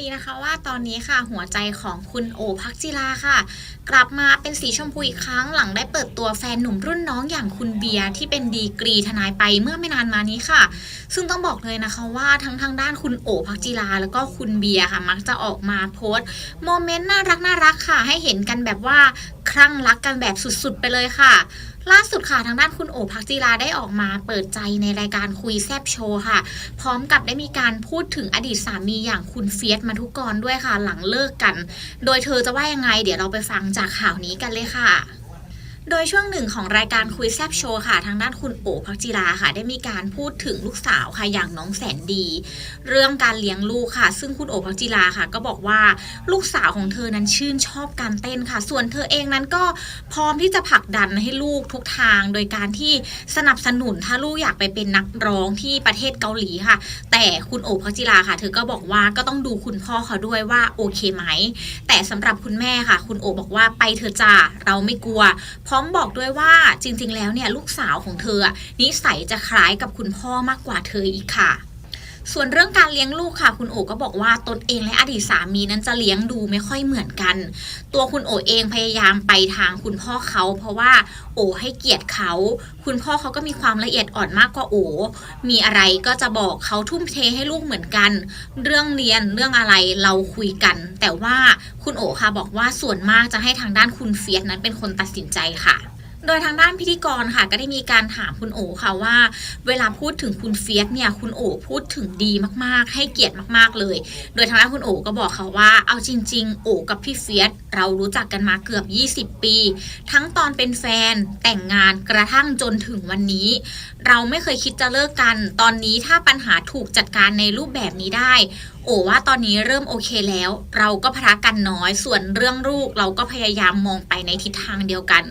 ดีนะคะว่าตอนนี้ค่ะหัวใจของคุณโอพักจิราค่ะ กลับมาเป็นสีชมพูอีกครั้งหลังได้เปิดตัวแฟนหนุ่มรุ่นน้องอย่างคุณเบียร์ที่เป็นดีกรีทนายไปเมื่อไม่นานมานี้ค่ะ ซึ่งต้องบอกเลยนะคะว่าทั้งทางด้านคุณโอพักจิราแล้วก็คุณเบียร์ค่ะ มักจะออกมาโพสต์โมเมนต์น่ารักน่ารักค่ะ ให้เห็นกันแบบว่า คลั่งรักกันแบบสุดๆ ไปเลยค่ะ ล่าสุดค่ะทางด้านคุณโอภักจีราได้ออกมาเปิดใจในรายการคุยแซบโชว์ค่ะ พร้อมกับได้มีการพูดถึงอดีตสามีอย่างคุณเฟียสมาทุกกรด้วยค่ะ หลังเลิกกัน โดยเธอจะว่ายังไง เดี๋ยวเราไปฟังจากข่าวนี้กันเลยค่ะ โดยช่วงหนึ่งของรายการคุยแซบโชว์ค่ะ ทางด้านคุณโอพักจิราค่ะ ได้มีการพูดถึงลูกสาวค่ะอย่างน้องแสนดี เรื่องการเลี้ยงลูกค่ะ ซึ่งคุณโอพักจิราค่ะ ก็บอกว่าลูกสาวของเธอนั้นชื่นชอบการเต้นค่ะ ส่วนเธอเองนั้นก็พร้อมที่จะผลักดันให้ลูกทุกทาง โดยการที่สนับสนุนถ้าลูกอยากไปเป็นนักร้องที่ประเทศเกาหลีค่ะ แต่คุณโอพักจิราค่ะ เธอก็บอกว่าก็ต้องดูคุณพ่อเขาด้วยว่าโอเคไหม แต่สำหรับคุณแม่ค่ะ คุณโอบอกว่าไปเธอจ้าเราไม่กลัวพร้อมบอกด้วยว่าจริงๆ แล้วเนี่ยลูกสาวของเธออะนิสัยจะคล้ายกับคุณพ่อมากกว่าเธออีกค่ะ ส่วนเรื่องการเลี้ยงลูกค่ะ คุณโอก็บอกว่าตนเองและอดีตสามีนั้นจะเลี้ยงดูไม่ค่อยเหมือนกัน ตัวคุณโอเองพยายามไปทางคุณพ่อเขา เพราะว่าโอให้เกียรติเขา คุณพ่อเขาก็มีความละเอียดอ่อนมากกว่าโอ มีอะไรก็จะบอกเขาทุ่มเทให้ลูกเหมือนกัน เรื่องเรียนเรื่องอะไรเราคุยกัน แต่ว่าคุณโอค่ะบอกว่าส่วนมากจะให้ทางด้านคุณเฟียสนั้นเป็นคนตัดสินใจค่ะ โดยทางด้านพิธีกรค่ะ ก็ได้มีการถามคุณโอค่ะว่า เวลาพูดถึงคุณเฟียสเนี่ยคุณโอพูดถึงดีมากๆ ให้เกียรติมากๆเลย โดยทางด้านคุณโอก็บอกค่ะว่าเอาจริง ๆ โอกับพี่เฟียสเรารู้จักกันมาเกือบ 20 ปี ทั้งตอนเป็นแฟนแต่งงานกระทั่งจนถึงวันนี้ เราไม่เคยคิดจะเลิกกัน ตอนนี้ถ้าปัญหาถูกจัดการในรูปแบบนี้ได้ โอ้ว่าตอนนี้เริ่มโอเคแล้ว เราก็พรักกันน้อย ส่วนเรื่องลูกเราก็พยายามมองไปในทิศทางเดียวกัน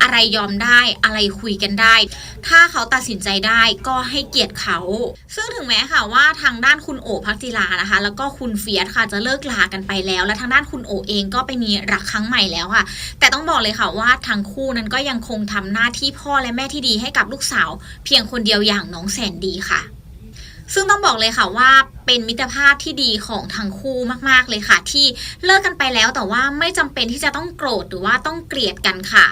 อะไรยอมได้อะไรคุยกันได้ ถ้าเขาตัดสินใจได้ก็ให้เกียรติเขา ซึ่งถึงแม้ค่ะว่าทางด้านคุณโอพักจิลานะคะ แล้วก็คุณเฟียสค่ะจะเลิกลากันไปแล้ว และทางด้านคุณโอเองก็ไปมีรักครั้งใหม่แล้วค่ะ แต่ต้องบอกเลยค่ะว่าทั้งคู่นั้นก็ยังคงทำหน้าที่พ่อและแม่ที่ดีให้กับลูกสาว เพียงคนเดียวอย่างน้องแสนดีค่ะซึ่งต้องบอกเลยค่ะว่าเป็นมิตรภาพที่ดีของทั้งคู่มากๆเลยค่ะ ที่เลิกกันไปแล้วแต่ว่าไม่จำเป็นที่จะต้องโกรธหรือว่าต้องเกลียดกันค่ะ